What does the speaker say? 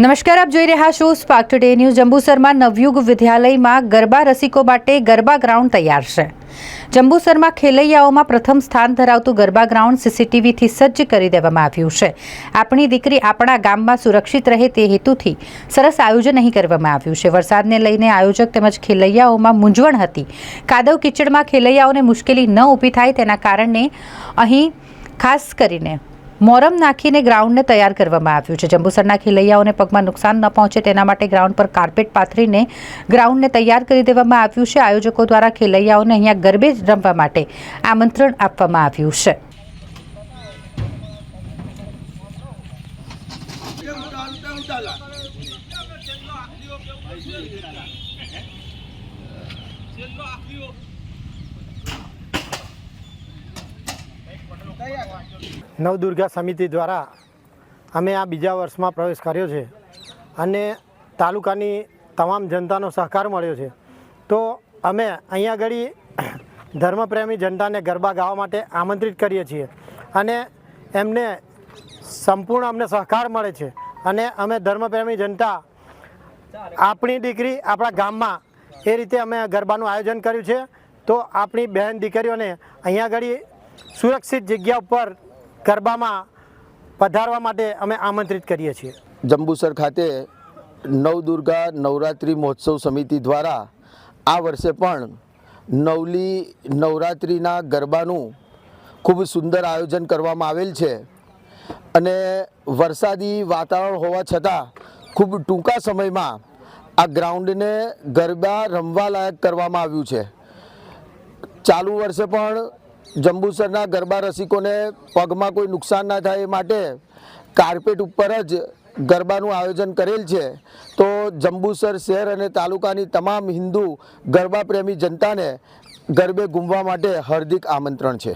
નમસ્કાર, આપ જોઈ રહ્યા છો સ્પાર્ક ટુડે ન્યૂઝ જંબુસરમાં નવયુગ વિદ્યાલયમાં ગરબા રસિકો માટે ગરબા ગ્રાઉન્ડ તૈયાર છે. જંબુસરમાં ખેલૈયાઓમાં પ્રથમ સ્થાન ધરાવતું ગરબા ગ્રાઉન્ડ સીસીટીવીથી સજ્જ કરી દેવામાં આવ્યું છે. આપણી દીકરી આપણા ગામમાં સુરક્ષિત રહે તે હેતુથી સરસ આયોજન અહીં કરવામાં આવ્યું છે. વરસાદને લઈને આયોજક તેમજ ખેલૈયાઓમાં મૂંઝવણ હતી. કાદવ કિચડમાં ખેલૈયાઓને મુશ્કેલી ન ઊભી થાય તેના કારણે અહીં ખાસ કરીને મોરમ નાખીને ગ્રાઉન્ડને તૈયાર કરવામાં આવ્યું છે. જંબુસરના ખેલૈયાઓને પગમાં નુકસાન ન પહોંચે તેના માટે ગ્રાઉન્ડ પર કાર્પેટ પાથરીને ગ્રાઉન્ડને તૈયાર કરી દેવામાં આવ્યું છે. આયોજકો દ્વારા ખેલૈયાઓને અહીંયા ગરબે રમવા માટે આમંત્રણ આપવામાં આવ્યું છે. નવદુર્ગા સમિતિ દ્વારા અમે આ બીજા વર્ષમાં પ્રવેશ કર્યો છે અને તાલુકાની તમામ જનતાનો સહકાર મળ્યો છે. તો અમે અહીંયા આગળ ધર્મપ્રેમી જનતાને ગરબા ગાવા માટે આમંત્રિત કરીએ છીએ અને એમને સંપૂર્ણ અમને સહકાર મળે છે અને અમે ધર્મપ્રેમી જનતા આપણી દીકરી આપણા ગામમાં એ રીતે અમે ગરબાનું આયોજન કર્યું છે. તો આપણી બહેન દીકરીઓને અહીંયા આગળ સુરક્ષિત જગ્યા ઉપર ગરબામાં પધારવા માટે અમે આમંત્રિત કરીએ છીએ. જંબુસર ખાતે નવદુર્ગા નવરાત્રિ મહોત્સવ સમિતિ દ્વારા આ વર્ષે પણ નવલી નવરાત્રિના ગરબાનું ખૂબ સુંદર આયોજન કરવામાં આવેલ છે અને વરસાદી વાતાવરણ હોવા છતાં ખૂબ ટૂંકા સમયમાં આ ગ્રાઉન્ડને ગરબા રમવા લાયક કરવામાં આવ્યું છે. ચાલુ વર્ષે પણ જંબુસરના ગરબા રસિકોને પગમાં કોઈ નુકસાન ના થાય એ માટે કાર્પેટ ઉપર જ ગરબાનું આયોજન કરેલ છે. તો જંબુસર શહેર અને તાલુકાની તમામ હિન્દુ ગરબા પ્રેમી જનતાને ગરબે ઘૂમવા માટે હાર્દિક આમંત્રણ છે.